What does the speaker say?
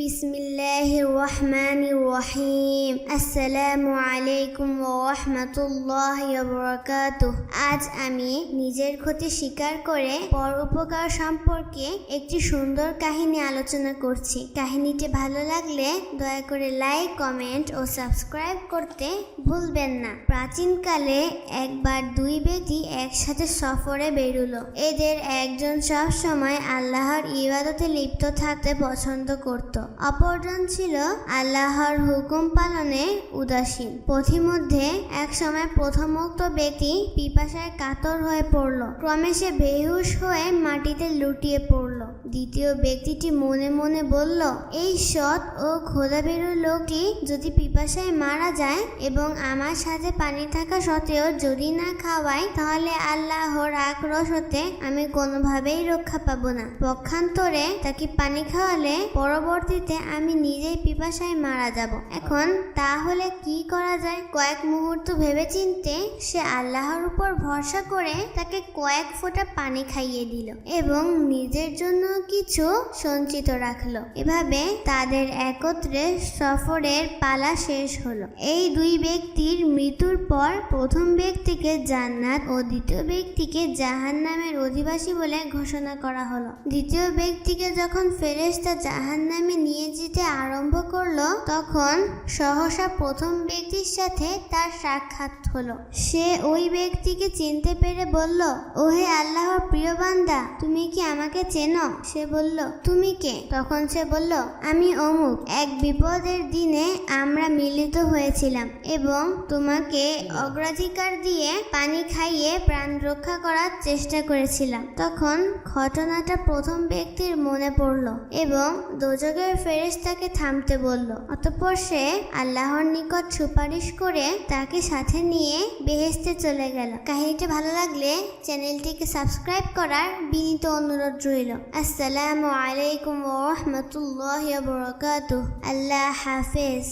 বিসমিল্লাহির রহমানির রহিম। আসসালামু আলাইকুম রাহমাতুল্লাহি ওয়া বারাকাতুহু আজ আমি নিজের ক্ষতি স্বীকার করে পর উপকার সম্পর্কে একটি সুন্দর কাহিনী আলোচনা করছি। কাহিনীটি ভালো লাগলে দয়া করে লাইক, কমেন্ট ও সাবস্ক্রাইব করতে ভুলবেন না। প্রাচীনকালে একবার দুই ব্যক্তি একসাথে সফরে বেরুলো। এদের একজন সব সময় আল্লাহর ইবাদতে লিপ্ত থাকতে পছন্দ করত। অপরজন ছিল আল্লাহর হুকুম পালনে উদাসীন। পথিমধ্যে এক সময় প্রথমোক্ত ব্যক্তি পিপাসায় কাতর হয়ে পড়ল। ক্রমে সে বেহুশ হয়ে মাটিতে লুটিয়ে পড়ল। দ্বিতীয় ব্যক্তিটি মনে মনে বলল, এই সৎ ও খোদাবেরু লোকটি যদি পিপাসায় মারা যায় এবং আমার সাথে পানি থাকা সত্ত্বেও যদি না খাওয়ায়, তাহলে আল্লাহর আক্রোশ হতে আমি কোনোভাবেই রক্ষা পাবো না। পক্ষান্তরে তাকে পানি খাওয়ালে পরবর্তীতে আমি নিজেই পিপাসায় মারা যাব। এখন তাহলে কি করা যায়? কয়েক মুহূর্ত ভেবেচিন্তে সে আল্লাহর উপর ভরসা করে তাকে কয়েক ফোঁটা পানি খাইয়ে দিল এবং নিজের জন্য কিছু সঞ্চিত রাখল। এভাবে তাদের একত্রে সফরের পালা শেষ হলো। এই দুই ব্যক্তির মৃত্যুর পর প্রথম ব্যক্তিকে জান্নাত ও দ্বিতীয় ব্যক্তিকে জাহান্নামের অধিবাসী বলে ঘোষণা করা হলো। দ্বিতীয় ব্যক্তিকে যখন ফেরেশতা জাহান্নামে নিয়ে যেতে আরম্ভ করল, তখন সহসা প্রথম ব্যক্তির সাথে তার সাক্ষাৎ হলো। সে ওই ব্যক্তিকে চিনতে পেরে বলল, ওহে আল্লাহর প্রিয় বান্দা, তুমি কি আমাকে চেনো? সে বলল, তুমি কে? তখন সে বলল, আমি অমুক। এক বিপদের দিনে আমরা মিলিত হয়েছিলাম এবং তোমাকে অগ্রাধিকার দিয়ে পানি খাইয়ে প্রাণ রক্ষা করার চেষ্টা করেছিলাম। তখন ঘটনাটা প্রথম ব্যক্তির মনে পড়ল এবং দোজকের ফেরেশতাকে থামতে বলল, অতঃপর সে আল্লাহর নিকট সুপারিশ করে তাকে সাথে নিয়ে বেহেস্তে চলে গেল। কাহিনীটি ভালো লাগলে চ্যানেলটিকে সাবস্ক্রাইব করার বিনীত অনুরোধ রইল। আসসালামু আলাইকুম ওয়া রাহমাতুল্লাহি ওয়া বারাকাতুহু। আল্লাহ হাফেজ।